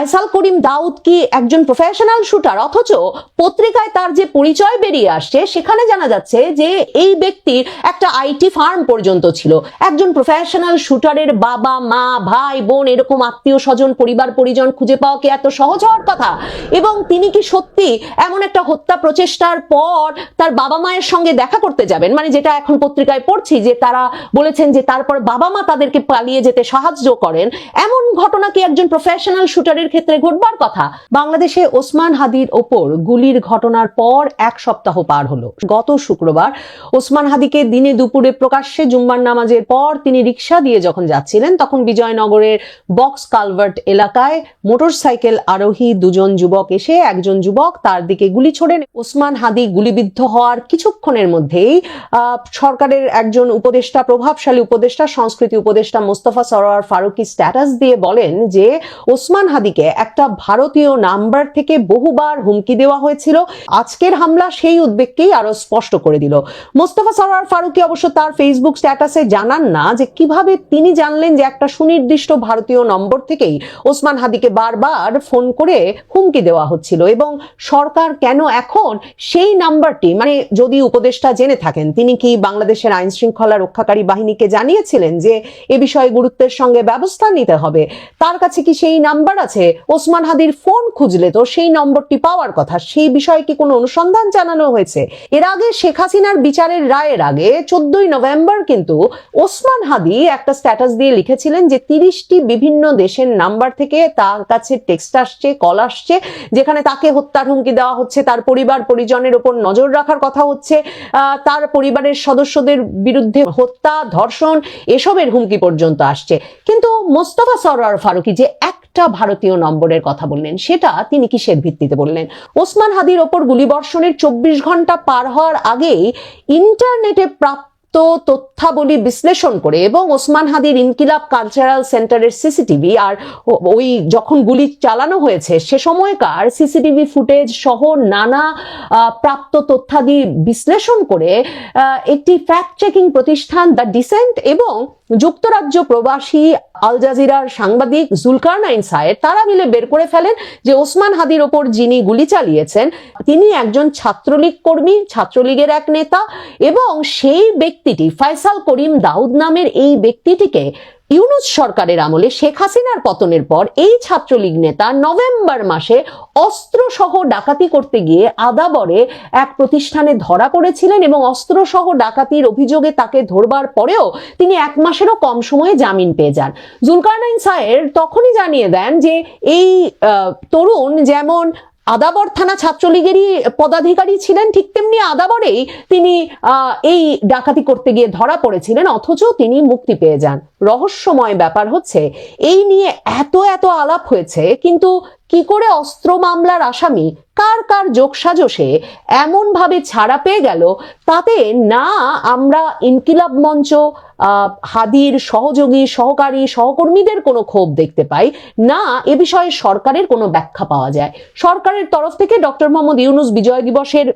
ফয়সাল করিম দাউদ কি একজন professional shooter অথচ পত্রিকায় তার যে পরিচয় বেরিয়ে আসছে, সেখানে জানা যাচ্ছে যে এই ব্যক্তির একটা আইটি ফার্ম পর্যন্ত ছিল। একজন প্রফেশনাল শুটারের বাবা, মা, ভাই, বোন, এরকম আত্মীয় স্বজন, পরিবার, পরিজন খুঁজে পাওয়া কি এত সহজ হওয়ার কথা? এবং তিনি কি সত্যি এমন একটা হত্যা প্রচেষ্টার পর তার বাবা মায়ের সঙ্গে দেখা করতে যাবেন? মানে যেটা এখন পত্রিকায় পড়ছি যে তারা বলেছেন যে তারপর বাবা মা তাদেরকে পালিয়ে যেতে সাহায্য করেন। এমন ঘটনা কি একজন প্রফেশনাল শুটারের ক্ষেত্রে ঘটবার কথা। বাংলাদেশে ওসমান হাদির ওপর গুলির ঘটনার পর এক সপ্তাহ পার হলো। গত শুক্রবার ওসমান হাদিকে দিনে দুপুরে প্রকাশ্যে জুম্মার নামাজের পর তিনি রিক্সা দিয়ে যখন যাচ্ছিলেন, তখন বিজয়নগরের বক্স কালভার্ট এলাকায় মোটরসাইকেল আরোহী দুজন যুবক এসে একজন যুবক তার দিকে গুলি ছোড়েন। ওসমান হাদি গুলিবিদ্ধ হওয়ার কিছুক্ষণের মধ্যেই সরকারের একজন উপদেষ্টা, প্রভাবশালী উপদেষ্টা, সংস্কৃতি উপদেষ্টা মোস্তফা সরোয়ার ফারুকি স্ট্যাটাস দিয়ে বলেন যে, ওসমান হাদিকে একটা ভারতীয় নাম্বার থেকে বহুবার হুমকি দেওয়া হয়েছিল। আজকের হামলা সেই উদ্বেগকেই আরও স্পষ্ট করে দিল। মোস্তফা সরোয়ার ফারুকি অবশ্য তার ফেসবুক স্ট্যাটাসে জানান না যে কীভাবে তিনি জানলেন যে একটা সুনির্দিষ্ট ভারতীয় নম্বর থেকেই ওসমান হাদিকে বারবার ফোন করে হুমকি দেওয়া হচ্ছিল এবং সরকার কেন এখন সেই নাম্বারটি মানে যদি উপদেষ্টা জেনে থাকেন, তিনি কি বাংলাদেশের আইন শৃঙ্খলা রক্ষাকারী বাহিনীকে জানিয়েছিলেন যে এ বিষয়ে গুরুত্বের সঙ্গে ব্যবস্থা নিতে হবে? তার কাছে কি সেই নাম্বার আছে? ওসমান হাদির ফোন খুঁজলে তো সেই নম্বরটি পাওয়ার কথা। সেই বিষয়ে কি কোনো অনুসন্ধান জানানো হয়েছে? এর আগে শেখ হাসিনার বিচারের রায়ের আগে চোদ্দই নভেম্বর কিন্তু ওসমান হাদি একটা স্ট্যাটাস দিয়ে লিখেছিলেন যে, তিরিশটি বিভিন্ন দেশের নাম্বার থেকে তার কাছে টেক্সট আসছে কল আসছে, যেখানে তাকে হত্যার হুমকি দেওয়া হচ্ছে, তার পরিবার, পরিজনের ওপর নজর রাখার কথা হচ্ছে তার পরিবারের সদস্যদের বিরুদ্ধে হত্যা, ধর্ষণ, এসবের হুমকি পর্যন্ত আসছে। কিন্তু মোস্তফা সরোয়ার ফারুকি যে একটা ভারতীয় নম্বরের কথা বললেন। সেটা তিনি কিসের ভিত্তিতে বললেন? ওসমান হাদির ওপর গুলিবর্ষণের চব্বিশ ঘণ্টা পার হওয়ার আগেই ইন্টারনেটে প্রাপ্ত তো তথ্যাবলী বিশ্লেষণ করে এবং ওসমান হাদির ইনকিলাব কালচারাল সেন্টারের সিসিটিভি আর ওই যখন গুলি চালানো হয়েছে, সে সময়কার সিসিটিভি ফুটেজ সহ নানা প্রাপ্ত তথ্যাদি বিশ্লেষণ করে একটি ফ্যাক্ট চেকিং প্রতিষ্ঠান দ্য ডিসেন্ট এবং যুক্তরাজ্য প্রবাসী আল জাজিরার সাংবাদিক জুলকার জুলকারনাইন সায়ের তারা মিলে বের করে ফেলেন যে ওসমান হাদির ওপর যিনি গুলি চালিয়েছেন, তিনি একজন ছাত্রলীগ কর্মী, ছাত্রলীগের এক নেতা এবং সেই ব্যক্তিটি ফয়সাল করিম দাউদ নামের এই ব্যক্তিটিকে ইউনুস সরকারের আমলে শেখ হাসিনার পতনের পর এই ছাত্রলীগ নেতা নভেম্বর মাসে অস্ত্র সহ ডাকাতি করতে গিয়ে আদাবরে এক প্রতিষ্ঠানে ধরা পড়েছিলেন এবং অস্ত্র সহ ডাকাতির অভিযোগে তাকে ধরবার পরেও তিনি এক মাসেরও কম সময়ে জামিন পেয়ে যান। জুলকারনাইন সায়ের তখনই জানিয়ে দেন যে এই তরুণ যেমন আদাবর থানা ছাত্রলীগেরই পদাধিকারী ছিলেন, ঠিক তেমনি আদাবরেই তিনি এই ডাকাতি করতে গিয়ে ধরা পড়েছিলেন, অথচ তিনি মুক্তি পেয়ে যান। রহস্যময় ব্যাপার হচ্ছে, এই নিয়ে এত এত আলাপ হয়েছে, কিন্তু কি করে অস্ত্র মামলার আসামি, কার কার যোগসাজশে এমন ভাবে ছাড়া পেয়ে গেল, তাতে না আমরা ইনকিলাব মঞ্চ হাদির সহযোগী, সহকারী, সহকর্মীদের কোনো ক্ষোভ দেখতে পাই। না, এ বিষয়ে সরকারের কোনো ব্যাখ্যা পাওয়া যায়। সরকারের তরফ থেকে ডক্টর মোহাম্মদ ইউনুস বিজয় দিবসের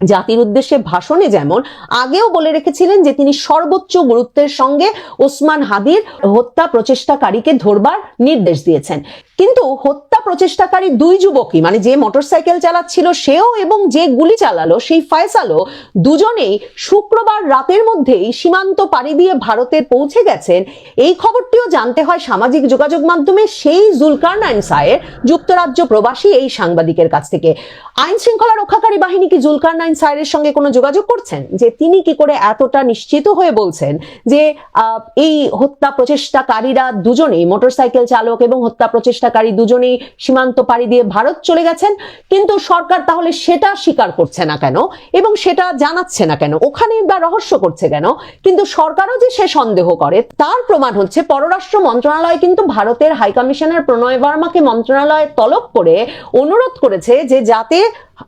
জাতির উদ্দেশ্যে ভাষণে যেমন, আগেও বলে রেখেছিলেন যে তিনি সর্বোচ্চ গুরুত্বের সঙ্গে ওসমান হাদির হত্যা প্রচেষ্টাকারীকে ধরবার নির্দেশ দিয়েছেন। কিন্তু হত্যা প্রচেষ্টাকারী দুই যুবকই মানে যে মোটরসাইকেল চালাচ্ছিল সেও এবং যে গুলি চালালো, সেই ফয়সালও দুজনেই শুক্রবার রাতের মধ্যেই সীমান্ত পাড়ি দিয়ে ভারতে পৌঁছে গেছেন। এই খবরটিও জানতে হয় সামাজিক যোগাযোগ মাধ্যমে সেই জুলকারনাইন সায়ের, যুক্তরাজ্য প্রবাসী এই সাংবাদিকের কাছ থেকে। আইন শৃঙ্খলা রক্ষাকারী বাহিনী কি জুলকারনাইন সায়ের সঙ্গে কোনো যোগাযোগ করছেন? যে তিনি কি করে এতটা নিশ্চিত হয়ে বলছেন যে এই হত্যা প্রচেষ্টাকারীরা দুজনেই, মোটরসাইকেল চালক এবং হত্যা প্রচেষ্টাকারী দুজনেই সীমান্ত পাড়ি দিয়ে ভারত চলে গেছেন, কিন্তু সরকার তাহলে সেটা স্বীকার করছে না কেন? এবং সেটা জানাচ্ছে না কেন? ওখানে বা রহস্য করছে কেন? কিন্তু সরকারও যে সে সন্দেহ করে, তার প্রমাণ হচ্ছে পররাষ্ট্র মন্ত্রণালয় কিন্তু ভারতের হাই কমিশনার প্রণয় বর্মাকে মন্ত্রণালয়ে তলব করে অনুরোধ করেছে যে যাতে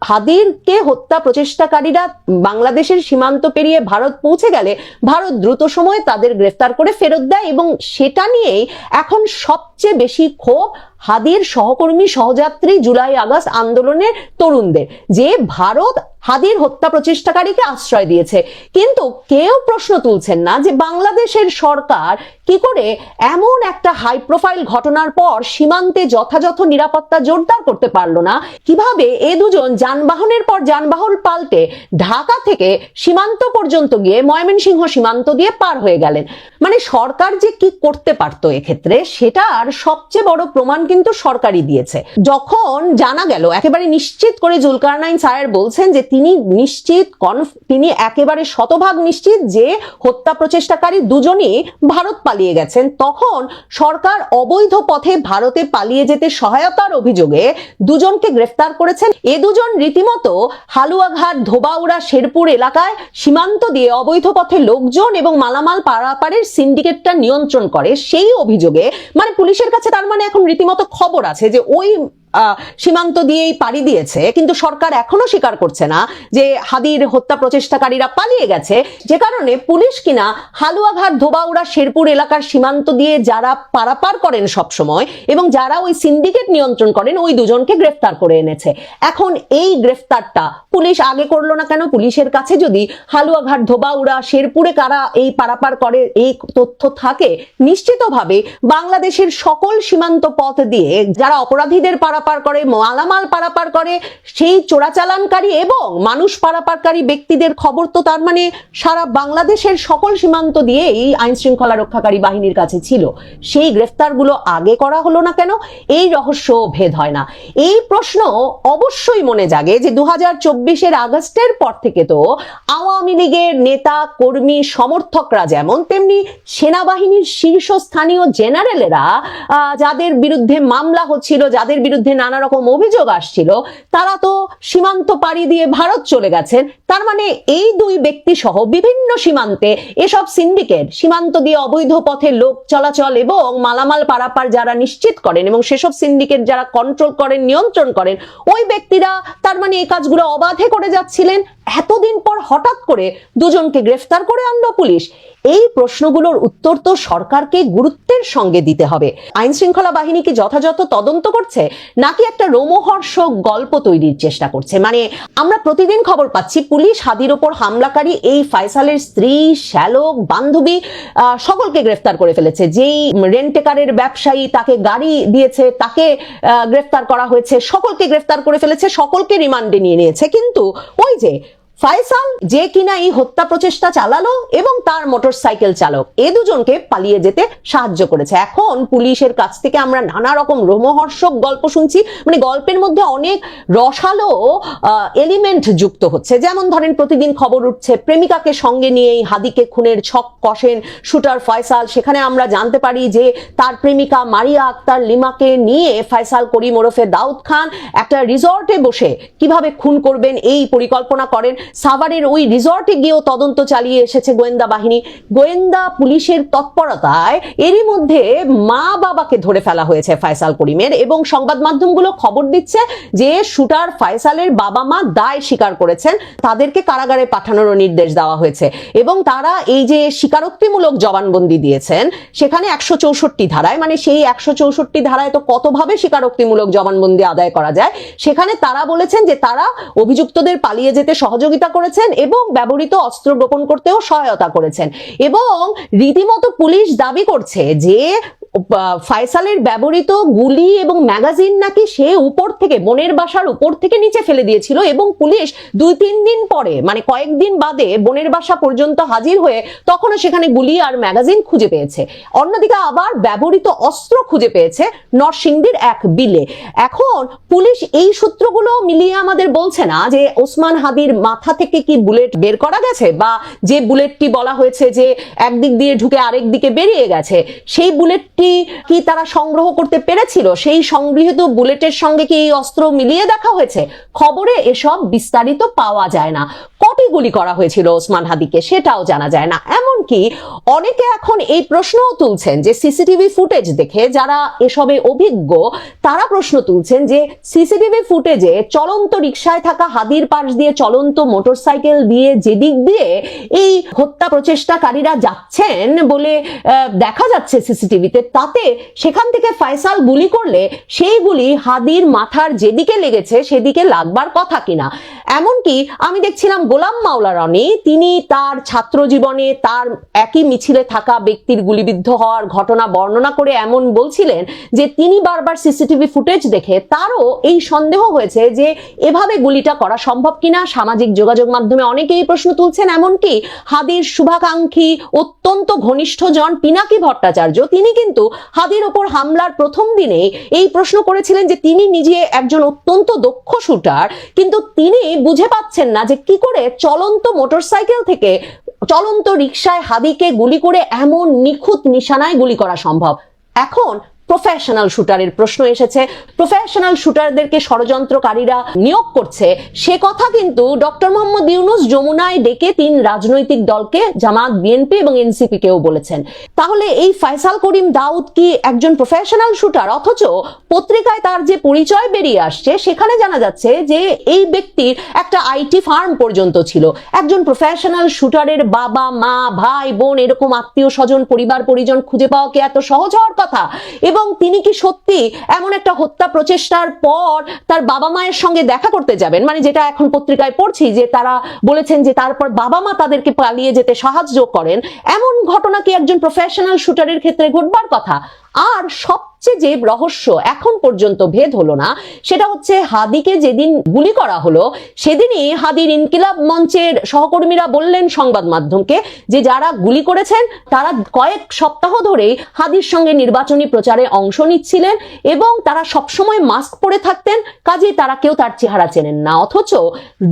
হাদিরকে হত্যা প্রচেষ্টাকারীরা বাংলাদেশের সীমান্ত পেরিয়ে ভারত পৌঁছে গেলে ভারত দ্রুত সময়ে তাদের গ্রেফতার করে ফেরত দেয় এবং সেটা নিয়েই এখন সবচেয়ে বেশি ক্ষোভ হাদির সহকর্মী সহযাত্রী জুলাই আগস্ট আন্দোলনের তরুণদের, যে ভারত হাদির হত্যা প্রচেষ্টাকারীকে আশ্রয় দিয়েছে। কিন্তু কেউ প্রশ্ন তুলছেন না যে বাংলাদেশের সরকার কি করে এমন একটা হাই প্রোফাইল ঘটনার পর সীমান্তে যথাযথ নিরাপত্তা জোরদার করতে পারল না। কীভাবে এ দুজন যানবাহনের পর যানবাহন পাল্টে ঢাকা থেকে সীমান্ত পর্যন্ত গিয়ে ময়মনসিংহ সীমান্ত দিয়ে পার হয়ে গেলেন? মানে সরকার যে কি করতে পারতো এক্ষেত্রে, সেটার সবচেয়ে বড় প্রমাণ কিন্তু সরকারই দিয়েছে। যখন জানা গেল, একেবারে নিশ্চিত করে জুলকারনাইন স্যার বলছেন যে তিনি নিশ্চিত তিনি একেবারে শতভাগ নিশ্চিত যে হত্যা প্রচেষ্টাকারী দুজনই ভারত পালিয়ে গেছেন। তখন সরকার অবৈধ পথে ভারতে পালিয়ে যেতে সহায়তার অভিযোগে দুজনকে গ্রেফতার করেছেন। এ দুজন রীতিমতো হালুয়াঘাট, ধোবাউড়া, শেরপুর এলাকায় সীমান্ত দিয়ে অবৈধ পথে লোকজন এবং মালামাল পারাপারের সিন্ডিকেটটা নিয়ন্ত্রণ করে। সেই অভিযোগে মানে পুলিশের কাছে তার মানে এখন রীতিমতো খবর আছে যে ওই সীমান্ত দিয়েই পাড়ি দিয়েছে, কিন্তু সরকার এখনও স্বীকার করছে না যে হাদির হত্যা প্রচেষ্টাকারীরা পালিয়ে গেছে। যে কারণে পুলিশ কিনা হালুয়াঘাট, ধোবাউড়া, শেরপুর এলাকার সীমান্ত দিয়ে যারা পারাপার করেন সব সময় এবং যারা ওই সিন্ডিকেট নিয়ন্ত্রণ করেন, ওই দুজনকে গ্রেফতার করে এনেছে। এখন এই গ্রেফতারটা পুলিশ আগে করল না কেন? পুলিশের কাছে যদি হালুয়াঘাট, ধোবাউড়া, শেরপুরে কারা এই পারাপার করে, এই তথ্য থাকে, নিশ্চিতভাবে বাংলাদেশের সকল সীমান্ত পথ দিয়ে যারা অপরাধীদের পারাপার করে, মালামাল পারাপার করে, সেই চোরাচালানকারী এবং মানুষ পারাপারকারী ব্যক্তিদের খবর তো তার মানে সারা বাংলাদেশের সকল সীমান্ত দিয়ে এই আইন শৃঙ্খলা রক্ষাকারী বাহিনীর কাছে ছিল। সেই গ্রেফতারগুলো আগে করা হলো না কেন? এই রহস্য ভেদ হয় না। এই প্রশ্ন অবশ্যই মনে জাগে যে দু হাজার চব্বিশের আগস্টের পর থেকে তো আওয়ামী লীগের নেতা, কর্মী, সমর্থকরা যেমন, তেমনি সেনাবাহিনীর শীর্ষস্থানীয় জেনারেলেরা যাদের বিরুদ্ধে মামলা হচ্ছিল, যাদের বিরুদ্ধে নানা রকম অভিযোগ আসছিল, তারা তো সীমান্ত পাড়ি দিয়ে ভারত চলে গেছেন। তার মানে এই দুই ব্যক্তি সহ বিভিন্ন সীমান্তে এসব সিন্ডিকেট, সীমান্ত দিয়ে অবৈধ পথে লোক চলাচল এবং মালামাল পারাপার যারা নিশ্চিত করেন এবং সেসব সিন্ডিকেট যারা কন্ট্রোল করেন, নিয়ন্ত্রণ করেন, ওই ব্যক্তিরা তার মানে এই কাজগুলো অবাধে করে যাচ্ছিলেন? এতদিন পর হঠাৎ করে দুজনকে গ্রেফতার করে আনলো পুলিশ। এই প্রশ্নগুলোর উত্তর তো সরকারকে গুরুত্বের সঙ্গে দিতে হবে। আইন শৃঙ্খলা বাহিনী কি যথাযথ তদন্ত করছে? নাকি একটা রোমহর্ষক গল্প তৈরির চেষ্টা করছে? মানে আমরা প্রতিদিন খবর পাচ্ছি, পুলিশ হাদির ওপর হামলাকারী এই ফাইসালের স্ত্রী, শ্যালক, বান্ধবী সকলকে গ্রেফতার করে ফেলেছে। যেই রেন্টেকারের ব্যবসায়ী তাকে গাড়ি দিয়েছে, তাকে গ্রেফতার করা হয়েছে, সকলকে গ্রেফতার করে ফেলেছে, সকলকে রিমান্ডে নিয়ে নিয়েছে। কিন্তু ওই যে ফাইসাল, যে কিনা এই হত্যা প্রচেষ্টা চালালো এবং তার মোটরসাইকেল চালক। এ দুজনকে পালিয়ে যেতে সাহায্য করেছে। এখন পুলিশের কাছ থেকে আমরা নানা রকম রোমহর্ষক গল্প শুনছি। মানে গল্পের মধ্যে অনেক রসালো এলিমেন্ট যুক্ত হচ্ছে। যেমন ধরেন, প্রতিদিন খবর উঠছে, প্রেমিকাকে সঙ্গে নিয়েই হাদিকে খুনের ছক কষেন শুটার ফয়সাল সেখানে আমরা জানতে পারি যে তার প্রেমিকা মারিয়া আক্তার লিমাকে নিয়ে ফয়সাল করিম ওরফে দাউদ খান একটা রিসর্টে বসে কীভাবে খুন করবেন, এই পরিকল্পনা করেন। সাভারের ওই রিসর্টে গিয়েও তদন্ত চালিয়ে এসেছে গোয়েন্দা বাহিনী। গোয়েন্দা পুলিশের তৎপরতায় এরই মধ্যে মা বাবাকে ধরে ফেলা হয়েছে ফয়সাল করিমের এবং সংবাদ মাধ্যমগুলো খবর দিচ্ছে যে শুটার ফয়সালের বাবা মা দায় স্বীকার করেছেন। তাদেরকে কারাগারে পাঠানোর নির্দেশ দেওয়া হয়েছে এবং তারা এই যে স্বীকারোক্তিমূলক জবানবন্দি দিয়েছেন, সেখানে একশো চৌষট্টি ধারায় মানে সেই একশো চৌষট্টি ধারায় তো কতভাবে স্বীকারোক্তিমূলক জবানবন্দি আদায় করা যায়, সেখানে তারা বলেছেন যে তারা অভিযুক্তদের পালিয়ে যেতে সহযোগিতা করেছেন এবং ব্যবহৃত অস্ত্র গোপন করতেও সহায়তা করেছেন। এবং রীতিমতো পুলিশ দাবি করছে যে ফায়সালের ব্যবহৃত গুলি এবং ম্যাগাজিন নাকি সে উপর থেকে, বনের বাসার উপর থেকে নিচে ফেলে দিয়েছিল এবং পুলিশ দুই তিন দিন পরে মানে কয়েকদিন বাদে বনের বাসা পর্যন্ত হাজির হয়ে তখনও সেখানে গুলি আর ম্যাগাজিন খুঁজে পেয়েছে। অন্যদিকে আবার ব্যবহৃত অস্ত্র খুঁজে পেয়েছে নরসিংদীর এক বিলে। এখন পুলিশ এই সূত্রগুলো মিলিয়ে আমাদের বলছে না যে ওসমান হাদির মাথা থেকে কি বুলেট বের করা গেছে বা যে বুলেটটি বলা হয়েছে যে একদিক দিয়ে ঢুকে আরেক দিকে বেরিয়ে গেছে, সেই বুলেটটি কি তারা সংগ্রহ করতে পেরেছিল? সেই সংগৃহীত বুলেটের সঙ্গে কি এই অস্ত্র মিলিয়ে দেখা হয়েছে? খবরে এসব বিস্তারিত পাওয়া যায় না। কটি গুলি করা হয়েছিল ওসমান হাদিকে সেটাও জানা যায় না। এমনকি অনেকে এখন এই প্রশ্নও তুলছেন যে সিসিটিভি ফুটেজ দেখে যারা এসবে অভিজ্ঞ, তারা প্রশ্ন তুলছেন যে সিসিটিভি ফুটেজে চলন্ত রিক্সায় থাকা হাদির পাশ দিয়ে চলন্ত মোটরসাইকেল দিয়ে যেদিক দিয়ে এই হত্যা প্রচেষ্টাকারীরা যাচ্ছেন বলে দেখা যাচ্ছে সিসিটিভিতে তাতে সেখান থেকে ফয়সাল গুলি করলে সেই গুলি হাদির মাথার যেদিকে লেগেছে সেদিকে লাগবার কথা কিনা। এমনকি আমি দেখছিলাম গোলাম মাওলা রনি, তিনি তার ছাত্র জীবনে তার একই মিছিলে থাকা ব্যক্তির গুলিবিদ্ধ হওয়ার ঘটনা বর্ণনা করে এমন বলছিলেন যে তিনি বারবার সিসিটিভি ফুটেজ দেখে তারও এই সন্দেহ হয়েছে যে এভাবে গুলিটা করা সম্ভব কিনা। সামাজিক যোগাযোগ মাধ্যমে অনেকেই প্রশ্ন তুলছেন, এমনকি হাদির শুভাকাঙ্ক্ষী অত্যন্ত ঘনিষ্ঠ জন পিনাকি ভট্টাচার্য, তিনি কিন্তু হাদির ওপর হামলার প্রথম দিনে এই প্রশ্ন করেছিলেন যে তিনি নিজে একজন অত্যন্ত দক্ষ শুটার, কিন্তু তিনি বুঝে পাচ্ছেন না যে কি করে চলন্ত মোটরসাইকেল থেকে চলন্ত রিকশায় হাদিকে গুলি করে এমন নিখুঁত নিশানায় গুলি করা সম্ভব। এখন প্রফেশনাল শুটারের প্রশ্ন এসেছে। প্রফেশনাল শুটারদেরকে ষড়যন্ত্রকারীরা নিয়োগ করছে। সে কথা কিন্তু ডক্টর মোহাম্মদ ইউনুস যমুনায় ডেকে তিন রাজনৈতিক দলকে, জামাত, বিএনপি এবং এনসিপি কেও বলেছেন। তাহলে এই ফয়সাল করিম দাউদ কি একজন প্রফেশনাল শুটার অথচ পত্রিকায় তার যে পরিচয় বেরিয়ে আসছে, সেখানে জানা যাচ্ছে যে এই ব্যক্তির একটা আইটি ফার্ম পর্যন্ত ছিল। একজন প্রফেশনাল শুটারের বাবা, মা, ভাই, বোন, এরকম আত্মীয় স্বজন পরিবার পরিজন খুঁজে পাওয়া কি এত সহজ হওয়ার কথা? এবং তিনি কি সত্যি এমন একটা হত্যা প্রচেষ্টার পর তার বাবা মায়ের সঙ্গে দেখা করতে যাবেন? মানে যেটা এখন পত্রিকায় পড়ছি যে তারা বলেছেন যে তারপর বাবা মা তাদেরকে পালিয়ে যেতে সাহায্য করেন। এমন ঘটনা কি একজন প্রফেশনাল শুটারের ক্ষেত্রে ঘটবার কথা? আর সবচেয়ে যে রহস্য এখন পর্যন্ত ভেদ হলো না, সেটা হচ্ছে হাদিকে যেদিন গুলি করা হলো, সেদিনই হাদির ইনকিলাব মঞ্চের সহকর্মীরা বললেন সংবাদ মাধ্যমকে যে যারা গুলি করেছেন, তারা কয়েক সপ্তাহ ধরেই হাদির সঙ্গে নির্বাচনী প্রচারে অংশ নিচ্ছিলেন এবং তারা সবসময় মাস্ক পরে থাকতেন, কাজেই তারা কেউ তার চেহারা চেনেন না। অথচ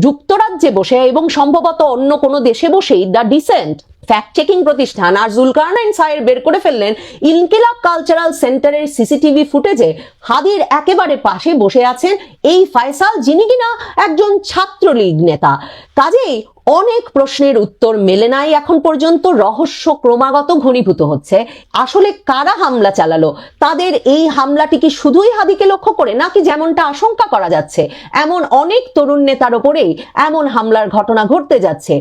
যুক্তরাজ্যে বসে এবং সম্ভবত অন্য কোনো দেশে বসেই দ্য ডিসেন্ট ফ্যাক্ট চেকিং প্রতিষ্ঠান আর জুলকারনাইন সায়ের বের করে ফেললেন ইনকিলাব কালচারাল সেন্টারের সিসিটিভি ফুটেজে। হাদির একেবারে পাশে বসে আছেন এই ফয়সাল, যিনি কিনা একজন ছাত্রলীগ নেতা। কাজেই অনেক প্রশ্নের উত্তর মেলে নাই এখন পর্যন্ত, রহস্য ক্রমাগত ঘনীভূত হচ্ছে। আসলে কারা হামলা চালালো? তাদের এই হামলাটি কি শুধুই হাদিকে লক্ষ্য করে, নাকি যেমনটা আশঙ্কা করা যাচ্ছে, এমন অনেক তরুণ নেতার ওপরেই এমন হামলার ঘটনা ঘটতে যাচ্ছে?